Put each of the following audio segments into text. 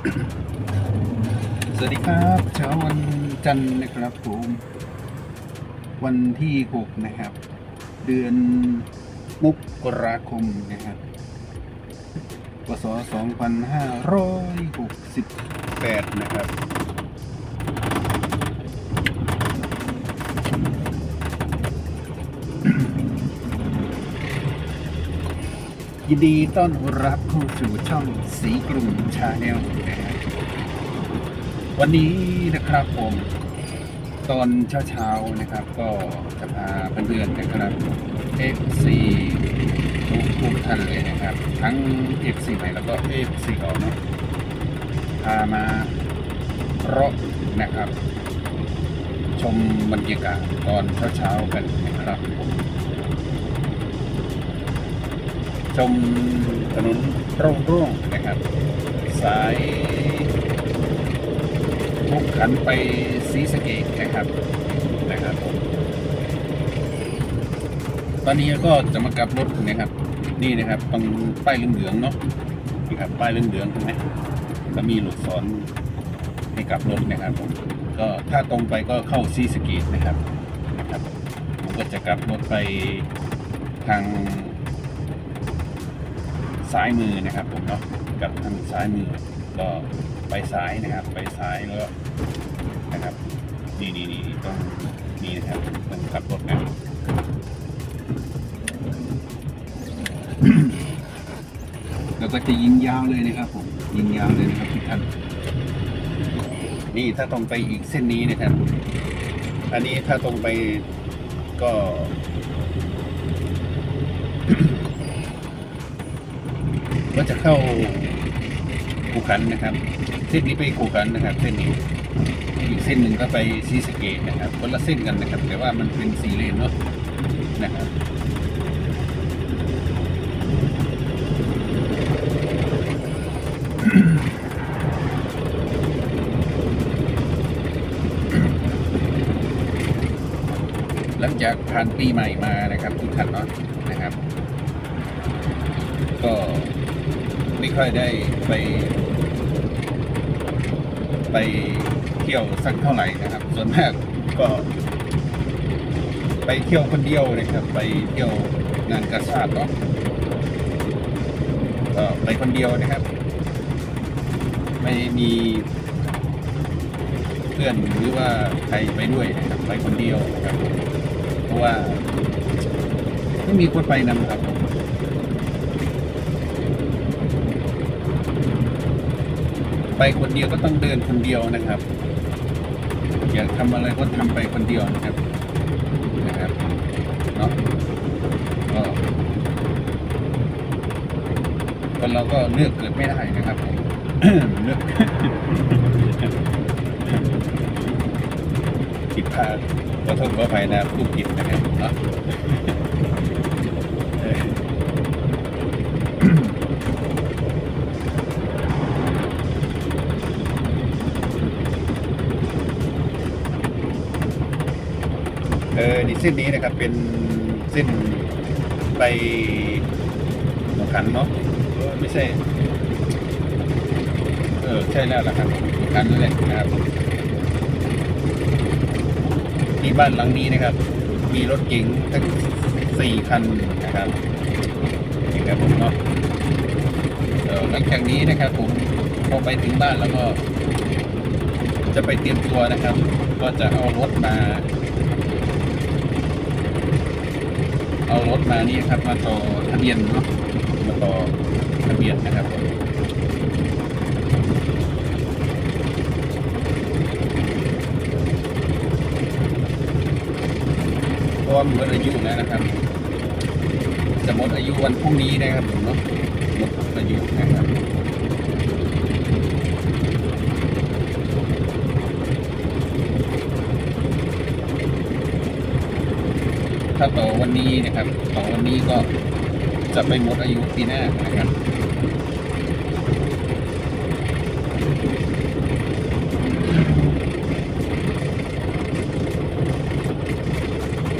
สวัสดีครับเช้าวันจันทร์นะครับผมวันที่ 6 นะครับ เดือนมกราคมนะครับพศ2568 นะครับ ยินดีต้อนรับเข้าสู่ช่องสีกรุงชาแนลนะครับวันนี้นะครับผมตอนเช้าๆนะครับ ก็จะพาเพื่อนๆนะครับ FC ทุกทุกท่านเลยนะครับ ทั้ง FC ใหม่แล้วก็ FC เก่าเนาะพามาเลาะนะครับ ชมบรรยากาศตอนเช้าๆกันนะครับ ชมถนนโร่องนะครับ สายมุกขันไปศรีสะเกดนะครับนะครับ ตอนนี้ก็จะมากลับรถนะครับ นี่นะครับตรงป้ายเหลืองๆเนาะนี่ครับป้ายเหลืองๆใช่ไหมก็มีลูกศรให้กลับรถนะครับผมก็ถ้าตรงไปก็เข้าศรีสะเกดนะครับนะครับผมก็จะกลับรถไปทาง ซ้ายมือนะครับผมเนาะกับทางซ้ายมือก็ไปซ้ายนะครับ ไปซ้ายแล้วนะครับนี่นี่นี่ต้องนี่นะครับต้องขับรถนะแล้วก็จะยิงยาวเลยนะครับผมยิงยาวเลยนะครับทุกท่านนี่ถ้าตรงไปอีกเส้นนี้นะครับ อันนี้ถ้าตรงไปก็ ก็จะเข้าคูขันนะครับ เส้นนี้ไปคูขันนะครับ เส้นนี้อีกเส้นหนึ่งก็ไปซีสเกตนะครับคนละเส้นกันนะครับ แต่ว่ามันเป็นสีเลนเนาะนะครับหลังจากผ่านปีใหม่มานะครับทุกท่านเนาะนะครับ ก็ ไม่ค่อยได้ไป ไปเที่ยวสักเท่าไหร่นะครับ ส่วนมากก็ ไปเที่ยวคนเดียวนะครับ ไปเที่ยวงานกระชาติเนาะก็ไปคนเดียวนะครับ ไม่มีเพื่อนหรือว่าใครไปด้วยนะครับ ไปคนเดียวนะครับ เพราะว่า ไม่มีคนไปนำครับ ไปคนเดียวก็ต้องเดินคนเดียวนะครับ อยากทำอะไรก็ทำไปคนเดียวนะครับนะครับเนาะก็คนเราก็เลือกเกิดไม่ได้นะครับเลือกผิดพลาดขอโทษขออภัยนะพูดผิดนะครับเนาะ เออ เออนี่เส้นนี้นะครับเป็นเส้นไปหนองขันเนาะไม่ใช่ เออใช่แล้วล่ะครับหนองขันนั่นแหละนะครับที่บ้านหลังนี้นะครับ มีรถเก๋งทั้งสี่คันนะครับนี่ครับผมเนาะหลังจากนี้นะครับผมพอไปถึงบ้านแล้วก็ จะไปเตรียมตัวนะครับ ก็จะเอารถมา เอารถมานี่ครับมาต่อทะเบียนเนาะมาต่อทะเบียนนะครับผมเพราะว่าหมดอายุแล้วนะครับ จะหมดอายุวันพรุ่งนี้นะครับผมเนาะหมดอายุนะครับ ถ้าต่อวันนี้นะครับ ต่อวันนี้ก็จะไปหมดอายุปีหน้านะครับ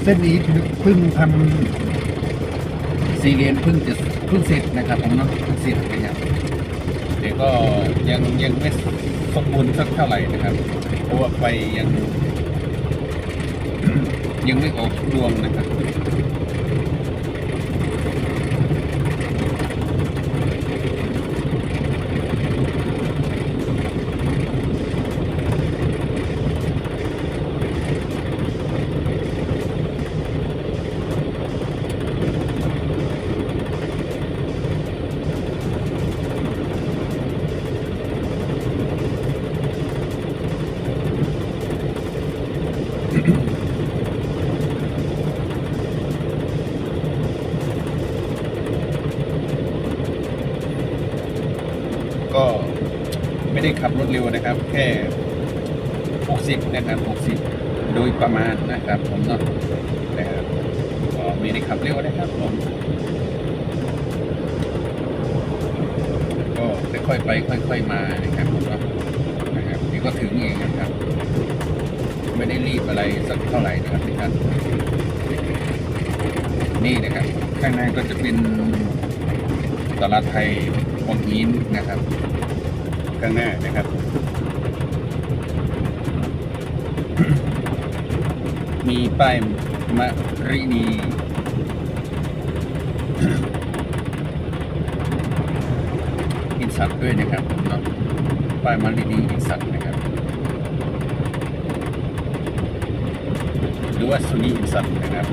เส้นนี้เพิ่งทำสี่เลนเพิ่งจะเพิ่งเสร็จนะครับผมเนาะเพิ่งเสร็จนะครับแต่ก็ยังยังไม่สมบูรณ์สักเท่าไหร่นะครับ เพราะว่าไฟยัง ยังไม่ออกรวงนะครับ ก็ ไม่ได้ขับรถเร็วนะครับ แค่ 60 นะครับ 60 โดยประมาณนะครับผมเนาะนะครับก็ไม่ได้ขับเร็วนะครับผมก็ค่อยๆไปค่อยๆมานะครับผมเนาะนะครับเดี๋ยวก็ถึงเองนะครับ ไม่ได้รีบอะไรสักเท่าไหร่นะครับท่านนี่นะครับ ข้างในก็จะเป็นตลาดไทยวังหินนะครับ ข้างหน้านะครับ มีป้ายมะรินีอินสัตด้วยนะครับป้ายมะรินีอินสัตนะครับ หรือว่าสุนีอินสัตนะครับ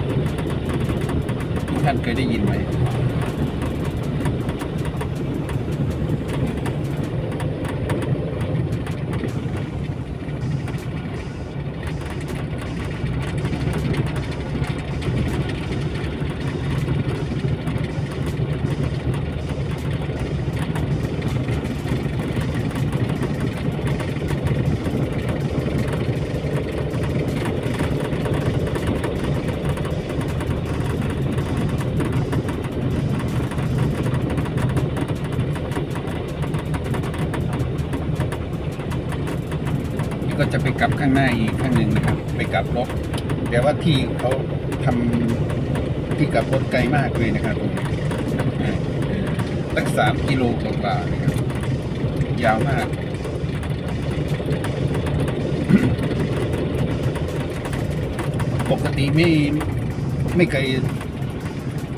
ทุกท่านเคยได้ยินไหม จะไปกลับข้างหน้าอีกข้างหนึ่งนะครับ ไปกลับรถแต่ว่าที่เขาทำที่กลับรถไกลมากเลยนะครับผมอ่าตั้งสามกิโลกว่าๆนะครับยาวมาก ปกติไม่ไม่ไกล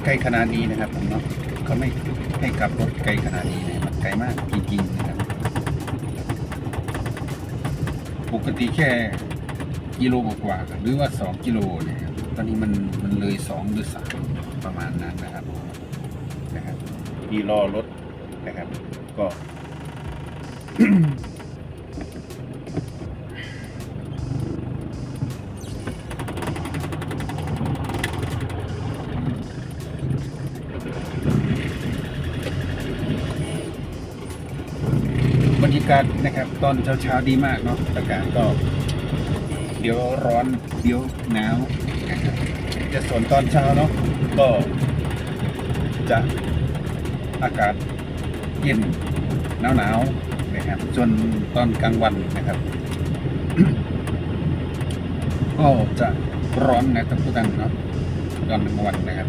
ไกลขนาดนี้นะครับผมเนาะเขาไม่ให้กลับรถไกลขนาดนี้นะมันไกลมากจริงๆนะครับ ปกติแค่กิโลกว่าหรือว่าสองกิโลเนี่ยครับตอนนี้มันมันเลยสองหรือสามประมาณนั้นนะครับนะครับที่รอรถนะครับ ก็ กาศนะครับ ตอนเช้าๆดีมากเนาะอากาศก็ เดี๋ยวร้อนเดี๋ยวหนาวจะส่วนตอนเช้าเนาะก็จะอากาศเย็นหนาวหนาวๆนะครับจนตอนกลางวันนะครับ ก็จะร้อนนะท่านผู้ชมเนาะตอนกลางวันนะครับ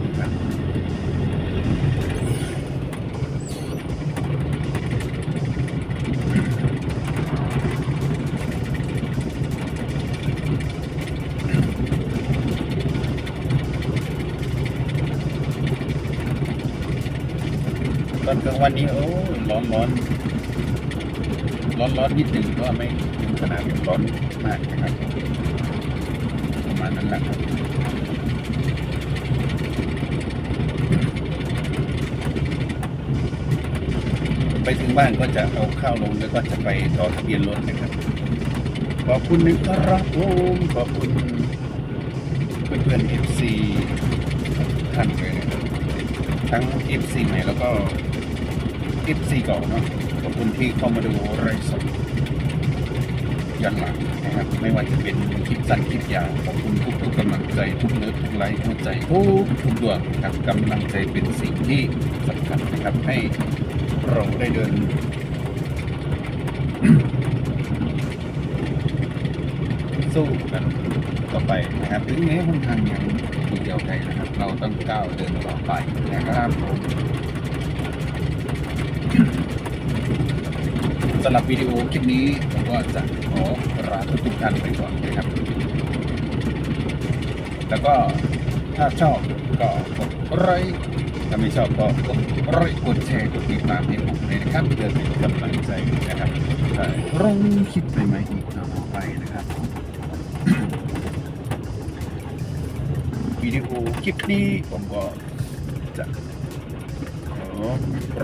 กลางวันนี้โอ้ร้อนร้อนร้อนร้อนนิดหนึ่งก็ไม่ถึงขนาดร้อนมากนะครับประมาณนั้นแหละครับไปถึงบ้านก็จะเอาข้าวลงแล้วก็จะไปต่อทะเบียนรถนะครับขอบคุณนะครับผมขอบคุณเพื่อนๆ FC ท่านเลยนะครับทั้ง FC ใหม่แล้วก็ FC เก่าเนาะขอบคุณที่เข้ามาดูไลฟ์สดย้อนหลังนะครับไม่ว่าจะเป็นคลิปสั้นคลิปยาวขอบคุณทุกทุกกำลังใจทุกเลิฟทุกไลค์ทุกใจทุกทุกดวงนะครับกำลังใจเป็นสิ่งที่สำคัญนะครับให้เราได้เดินสู้กันต่อไปนะครับถึงแม้หนทางยังมีเดียวไกลนะครับ เราต้องก้าวเดินต่อไปนะครับผม สำหรับวิดีโอคลิปนี้ผมก็จะขอลาทุกท่านไปก่อนนะครับ แล้วก็ถ้าชอบก็กดไลค์ถ้าไม่ชอบก็กดไลค์กดแชร์กดติดตามให้ผมเลยนะครับเพื่อเป็นกำลังใจนะครับได้ลงคลิปใหม่ๆอีกต่อไปนะครับวิดีโอคลิปนี้ผมก็จะ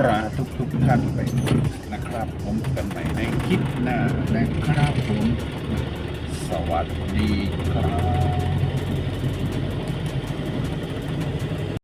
ลาทุกทุกท่านไปนะครับ ผมกันใหม่ในคลิปหน้านะครับผม สวัสดีครับ